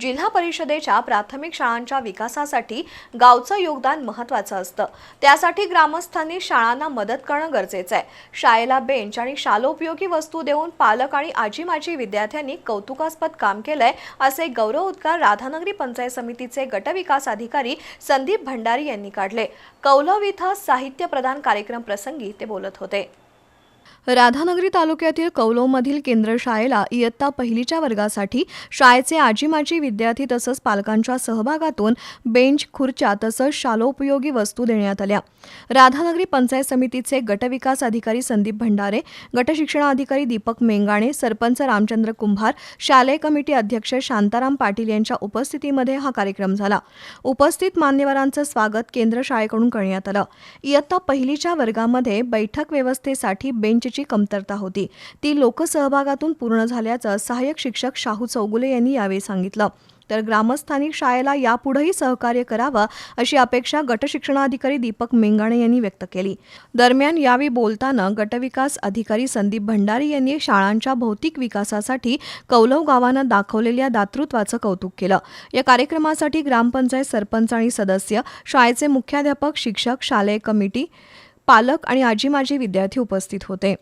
जिल्हा परिषदेच्या प्राथमिक शाळांच्या विकासासाठी गावचं योगदान महत्त्वाचं असतं. त्यासाठी ग्रामस्थांनी शाळांना मदत करणं गरजेचं आहे. शाळेला बेंच आणि शालोपयोगी वस्तू देऊन पालक आणि आजी माजी विद्यार्थ्यांनी कौतुकास्पद काम केलंय असे गौरव उद्गार राधानगरी पंचायत समितीचे गटविकास अधिकारी संदीप भंडारी यांनी काढले. कौलव इथं साहित्य प्रदान कार्यक्रम प्रसंगी ते बोलत होते. राधानगरी तालुक्यातील कौलोमधील केंद्र शाळेला इयत्ता पहिलीच्या वर्गासाठी शाळेचे आजी माजी विद्यार्थी तसंच पालकांच्या सहभागातून बेंच खुर्च्या तसंच शालोपयोगी वस्तू देण्यात आल्या. राधानगरी पंचायत समितीचे गटविकास अधिकारी संदीप भंडारे गटशिक्षणाधिकारी दीपक मेंगाणे सरपंच रामचंद्र कुंभार शालेय कमिटी अध्यक्ष शांताराम पाटील यांच्या उपस्थितीमध्ये हा कार्यक्रम झाला. उपस्थित मान्यवरांचं स्वागत केंद्र शाळेकडून करण्यात आलं. इयत्ता पहिलीच्या वर्गामध्ये बैठक व्यवस्थेसाठी बेंच बेंचची कमतरता होती. ती लोकसहभागातून पूर्ण झाल्याचं सहाय्यक शिक्षक शाहू चौगुले यांनी यावेळी सांगितलं. तर ग्रामस्थानिक शाळेला यापुढेही सहकार्य करावं अशी अपेक्षा गटशिक्षणाधिकारी दीपक मेंगाणे यांनी व्यक्त केली. दरम्यान यावेळी बोलताना गटविकास अधिकारी संदीप भंडारी यांनी शाळांच्या भौतिक विकासासाठी कौलव गावानं दाखवलेल्या दातृत्वाचं कौतुक केलं. या कार्यक्रमासाठी ग्रामपंचायत सरपंच आणि सदस्य शाळेचे मुख्याध्यापक शिक्षक शालेय कमिटी पालक आणि आजी माजी विद्यार्थी उपस्थित होते.